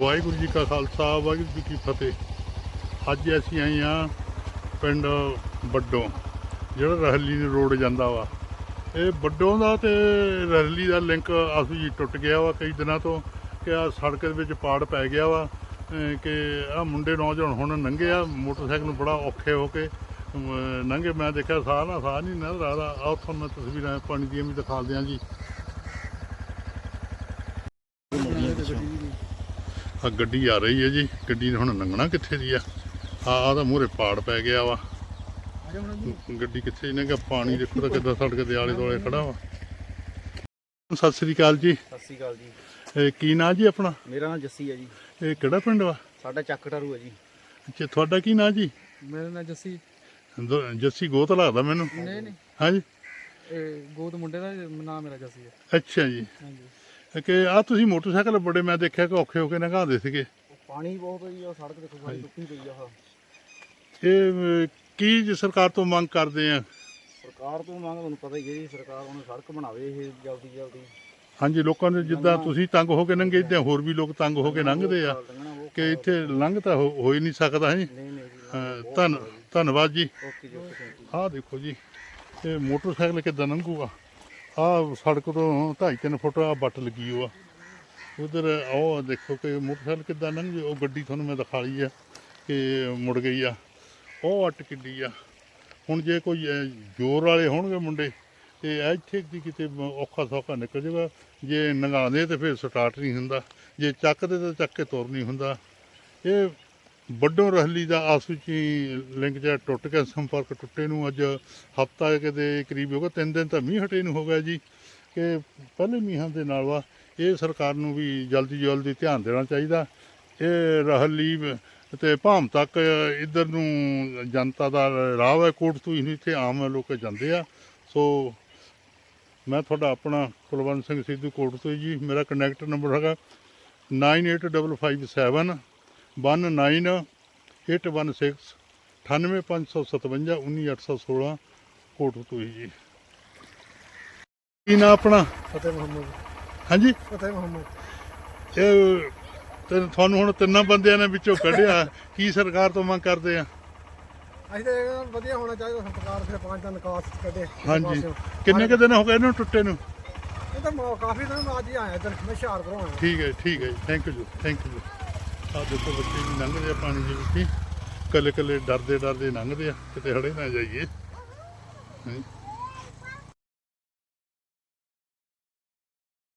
ਵਾਹਿਗੁਰੂ ਜੀ ਕਾ ਖਾਲਸਾ ਵਾਹਿਗੁਰੂ ਜੀ ਕੀ ਫਤਿਹ। ਅੱਜ ਅਸੀਂ ਆਏ ਆ ਪਿੰਡ ਵੱਡੋਂ ਜਿਹੜਾ ਰਹਿਲੀ ਨੂੰ ਰੋਡ ਜਾਂਦਾ ਵਾ। ਇਹ ਵੱਡੋਂ ਦਾ ਤੇ ਰਹਿਲੀ ਦਾ ਲਿੰਕ ਅਸੀਂ ਟੁੱਟ ਗਿਆ ਵਾ ਕਈ ਦਿਨਾਂ ਤੋਂ ਕਿ ਆ ਸੜਕ ਦੇ ਵਿੱਚ ਪਾੜ ਪੈ ਗਿਆ ਵਾ ਕਿ ਆ ਮੁੰਡੇ ਨੌਜਵਾਨ ਹੁਣ ਲੰਘੇ ਆ ਮੋਟਰਸਾਈਕਲ ਨੂੰ ਬੜਾ ਔਖੇ ਹੋ ਕੇ ਅਮ, ਮੈਂ ਦੇਖਿਆ ਸਾਹ ਨਾ ਸਾਹ ਨਹੀਂ ਨਜ਼ਰ ਆ ਰਿਹਾ। ਆਹ ਤੁਹਾਨੂੰ ਮੈਂ ਤਸਵੀਰਾਂ ਪਾਣੀ ਦੀਆਂ ਵੀ ਦਿਖਾ ਦਿਆਂ ਜੀ। ਆ ਗੱਡੀ ਆ ਰਹੀ ਹੈ ਜੀ। ਗੱਡੀ ਨੇ ਹੁਣ ਲੰਘਣਾ ਕਿੱਥੇ ਦੀ ਆ? ਆ ਆ ਤਾਂ ਮੂਹਰੇ ਪਾੜ ਪੈ ਗਿਆ ਵਾ। ਗੱਡੀ ਕਿੱਥੇ ਇਹਨੇ ਕਿ ਪਾਣੀ ਦੇਖੋ ਤਾਂ ਕਿੱਦਾਂ ਸੜਕ ਦੇ ਆਲੇ ਦੁਆਲੇ ਖੜਾ ਵਾ। ਸਤਿ ਸ੍ਰੀ ਅਕਾਲ ਜੀ। ਸਤਿ ਸ਼੍ਰੀ ਅਕਾਲ ਜੀ। ਇਹ ਕੀ ਨਾਂ ਜੀ ਆਪਣਾ? ਮੇਰਾ ਨਾਮ ਜੱਸੀ ਹੈ ਜੀ। ਇਹ ਕਿਹੜਾ ਪਿੰਡ ਵਾ? ਸਾਡਾ ਚੱਕ ਟਰੂ ਹੈ ਜੀ। ਅੱਛਾ ਤੁਹਾਡਾ ਕੀ ਨਾਂ ਜੀ? ਮੇਰਾ ਨਾਮ ਜੱਸੀ। ਦ- ਜੱਸੀ ਗੋਤ ਲੱਗਦਾ ਮੈਨੂੰ। ਨਹੀਂ ਨਹੀਂ। ਹਾਂਜੀ। ਇਹ ਗੋਦ ਮੁੰਡੇ ਦਾ ਨਾਮ ਮੇਰਾ ਜੱਸੀ ਹੈ। ਅੱਛਾ ਜੀ। ਹਾਂਜੀ। ਕਿ ਆ ਤੁਸੀਂ ਮੋਟਰਸਾਈਕਲ ਬੜੇ ਮੈਂ ਦੇਖਿਆ ਕਿ ਔਖੇ ਹੋ ਕੇ ਲੰਘਾਉਂਦੇ ਸੀਗੇ। ਪਾਣੀ ਬਹੁਤ ਹੈ ਜੀ ਸੜਕ ਦੇਖੋ ਸਾਰੀ ਟੁੱਟੀ ਪਈ ਆ ਆਹ। ਇਹ ਕੀ ਜੀ ਸਰਕਾਰ ਤੋਂ ਮੰਗ ਕਰਦੇ ਆ? ਸਰਕਾਰ ਤੋਂ ਮੰਗ ਤੁਹਾਨੂੰ ਪਤਾ ਹੀ ਹੈ ਜੀ ਸਰਕਾਰ ਉਹਨੂੰ ਸੜਕ ਬਣਾਵੇ ਇਹ ਜਲਦੀ ਜਲਦੀ। ਹਾਂਜੀ ਲੋਕਾਂ ਦੇ ਜਿੱਦਾਂ ਤੁਸੀਂ ਤੰਗ ਹੋ ਕੇ ਲੰਘੇ ਇਦਾਂ ਹੋਰ ਵੀ ਲੋਕ ਤੰਗ ਹੋ ਕੇ ਲੰਘਦੇ ਆ। ਲੰਘਣਾ ਉਹ ਕਿ ਇੱਥੇ ਲੰਘ ਤਾਂ ਹੋ ਹੋ ਹੀ ਨਹੀਂ ਸਕਦਾ ਹੈ ਨਹੀਂ ਨਹੀਂ ਜੀ ਅਹ ਧੰਨ ਧੰਨਵਾਦ ਜੀ। ਓਕੇ ਜੀ ਓਕੇ ਥੈਂਕ ਯੂ। ਆਹ ਦੇਖੋ ਜੀ ਇਹ ਮੋਟਰਸਾਈਕਲ ਕਿੱਦਾਂ ਲੰਘੂਗਾ? ਆਹ ਸੜਕ ਤੋਂ 2.5 ਫੁੱਟ ਆ ਬੱਟ ਲੱਗੀ ਹੋਆ। ਉਧਰ ਉਹ ਦੇਖੋ ਕਿ ਮੋਟਰਸਾਈਕਲ ਕਿੱਦਾਂ ਲੰਘ ਉਹ ਗੱਡੀ ਤੁਹਾਨੂੰ ਮੈਂ ਦਿਖਾ ਲਈ ਆ ਕਿ ਮੁੜ ਗਈ ਆ। ਉਹ ਅੱਟ ਕਿੱਡੀ ਆ। ਹੁਣ ਜੇ ਕੋਈ ਜ਼ੋਰ ਵਾਲੇ ਹੋਣਗੇ ਮੁੰਡੇ, ਤੇ ਇੱਥੇ ਦੀ ਕਿਤੇ ਔਖਾ ਸੌਖਾ ਨਿਕਲ ਜਾਏਗਾ ਜੇ ਨਗਾਉਂਦੇ ਤੇ ਫਿਰ ਸਟਾਰਟ ਨਹੀਂ ਹੁੰਦਾ। ਜੇ ਚੱਕਦੇ ਤਾਂ ਚੱਕ ਕੇ ਤੁਰ ਨਹੀਂ ਹੁੰਦਾ। ਇਹ ਵੱਡੋ ਰਹਿਲੀ ਦਾ ਆਪਸ ਵਿੱਚ ਲਿੰਕ ਜਿਹਾ ਟੁੱਟ ਗਿਆ, ਸੰਪਰਕ ਟੁੱਟੇ ਨੂੰ ਅੱਜ ਹਫਤਾ ਕਿਤੇ ਕਰੀਬ ਹੋ ਗਿਆ ਤਿੰਨ ਦਿਨ ਤਾਂ ਮੀਂਹ ਹਟੇ ਨੂੰ ਹੋ ਗਿਆ ਜੀ, ਕਿ ਪਹਿਲੇ ਮੀਂਹਾਂ ਦੇ ਨਾਲ ਵਾ, ਇਹ ਸਰਕਾਰ ਨੂੰ ਵੀ ਜਲਦੀ ਜਲਦੀ ਧਿਆਨ ਦੇਣਾ ਚਾਹੀਦਾ। ਇਹ ਰਹਿਲੀ ਤੇ ਭਾਮ ਤੱਕ ਇਧਰ ਨੂੰ ਜਨਤਾ ਦਾ ਰਾਹ ਹੈ ਕੋਟ ਤੋਂ ਹੀ ਇੱਥੇ ਆਮ ਲੋਕ ਜਾਂਦੇ ਆ। ਸੋ ਮੈਂ ਤੁਹਾਡਾ ਆਪਣਾ ਕੁਲਵੰਤ ਸਿੰਘ ਸਿੱਧੂ ਕੋਟ ਤੋਂ ਜੀ, ਮੇਰਾ ਕਨੈਕਟ ਨੰਬਰ ਹੈਗਾ 98557 19816 98557 19816 ਕੋਟ ਤੋਂ ਹੀ ਜੀ। ਕੀ ਨਾ ਆਪਣਾ? ਫਤਿਹ ਮੁਹੰਮਦ। ਹਾਂਜੀ? ਫਤਿਹ ਮੁਹੰਮਦ। ਇਹ ਤੇ ਤੁਹਾਨੂੰ ਹੁਣ ਤਿੰਨਾਂ ਬੰਦਿਆਂ ਨੇ ਵਿੱਚੋਂ ਕੱਢਿਆ। ਕੀ ਸਰਕਾਰ ਤੋਂ ਮੰਗ ਕਰਦੇ ਆ? ਅਸੀਂ ਤਾਂ ਇਹ ਵਧੀਆ ਹੋਣਾ ਚਾਹੀਦਾ ਸਰਕਾਰ ਫਿਰ ਪੰਜ ਦਾ ਨਿਕਾਸ ਕੱਢੇ। ਹਾਂਜੀ। ਕਿੰਨੇ ਕੁ ਦਿਨ ਹੋ ਗਏ ਇਹਨੂੰ ਟੁੱਟੇ ਨੂੰ? ਇਹ ਤਾਂ ਕਾਫੀ ਦਿਨ ਹੀ ਆਇਆ ਇੱਧਰ ਮੈਂ ਹੁਸ਼ਿਆਰਪੁਰੋਂ ਆਇਆ। ਠੀਕ ਹੈ ਠੀਕ ਹੈ ਥੈਂਕ ਯੂ ਥੈਂਕ ਯੂ ਆ ਦੇਖੋ ਬੱਚੇ ਵੀ ਲੰਘਦੇ ਆ ਪਾਣੀ ਦੇ ਵਿੱਚ ਹੀ ਕੱਲੇ ਕੱਲੇ ਡਰਦੇ ਡਰਦੇ ਲੰਘਦੇ ਆ, ਕਿਤੇ ਹੜੇ ਨਾ ਜਾਈਏ ਹੈਂ।